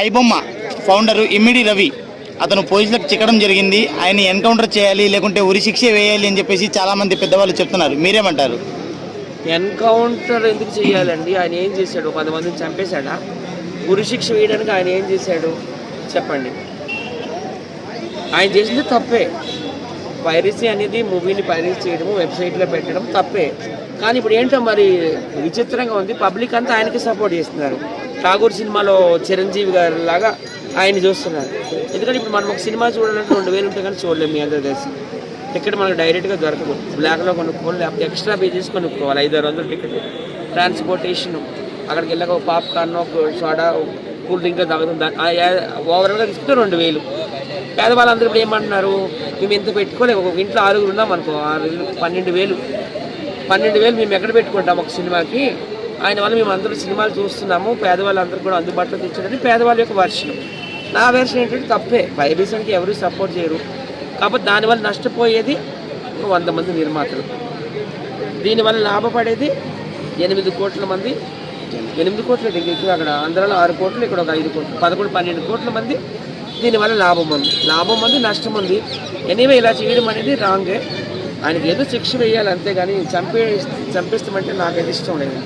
IBomma founder ఇమ్మిడి Ravi. అతను పోలీసులకు చిక్కడం జరిగింది. ఆయన ఎన్కౌంటర్ చేయాలి లేకుంటే ఉరి శిక్ష వేయాలి అని చెప్పేసి చాలామంది పెద్దవాళ్ళు చెప్తున్నారు. మీరేమంటారు? ఎన్కౌంటర్ ఎందుకు చేయాలండి? ఆయన ఏం చేశాడు? పది మందిని చంపేశాడా? ఉరిశిక్ష వేయడానికి ఆయన ఏం చేశాడు? చెప్పండి. ఆయన చేసింది తప్పే. పైరసీ అనేది మూవీని పైరసీ చేయడము వెబ్సైట్లో పెట్టడం తప్పే. కానీ ఇప్పుడు ఏంటో మరి విచిత్రంగా ఉంది. పబ్లిక్ అంతా ఆయనకి సపోర్ట్ చేస్తున్నారు. ఠాగూర్ సినిమాలో చిరంజీవి గారి లాగా ఆయన చూస్తున్నారు. ఎందుకంటే ఇప్పుడు మనం ఒక సినిమా చూడాలంటే రెండు వేలు ఉంటే కానీ చూడలేము మీ అందరూ తెలిసి. టికెట్ మనకు డైరెక్ట్గా దొరకదు. బ్లాక్లో కొనుక్కోవాలి లేకపోతే ఎక్స్ట్రా పే చేసి కొనుక్కోవాలి. ఐదు ఆరు వందలు టికెట్. ట్రాన్స్పోర్టేషన్. అక్కడికి వెళ్ళాక ఒక పాప్కార్న్ ఒక సోడా కూల్ డ్రింక్ తాగుతుంది ఓవరాల్గా తీసుకుంటే రెండు వేలు. పేదవాళ్ళందరూ ఇప్పుడు ఏమంటున్నారు? మేము ఎంత పెట్టుకోలేము. ఒక ఇంట్లో ఆరుగురు ఉన్నాం అనుకో ఆరు పన్నెండు వేలు. పన్నెండు వేలు మేము ఎక్కడ పెట్టుకుంటాం ఒక సినిమాకి? ఆయన వల్ల మేము అందరూ సినిమాలు చూస్తున్నాము పేదవాళ్ళందరూ కూడా అందుబాటులో తెచ్చారని పేదవాళ్ళ యొక్క వర్షం. నా వెర్షన్ ఏంటంటే తప్పే. పైరసీకి ఎవరు సపోర్ట్ చేయరు. కాబట్టి దానివల్ల నష్టపోయేది ఒక వంద మంది నిర్మాతలు. దీనివల్ల లాభపడేది ఎనిమిది కోట్ల మంది. ఎనిమిది కోట్ల దగ్గర అక్కడ ఆంధ్రాలో ఆరు కోట్లు ఇక్కడ ఒక ఐదు కోట్లు పదకొండు పన్నెండు కోట్ల మంది. దీనివల్ల లాభం ఉంది. లాభం ఉంది నష్టం ఉంది. ఎనీవే ఇలా చేయడం అనేది రాంగే ఆయనకి ఏదో శిక్ష వేయాలి అంతేగాని చంపే చంపేస్తామంటే నాకైతే ఇష్టం లేదు.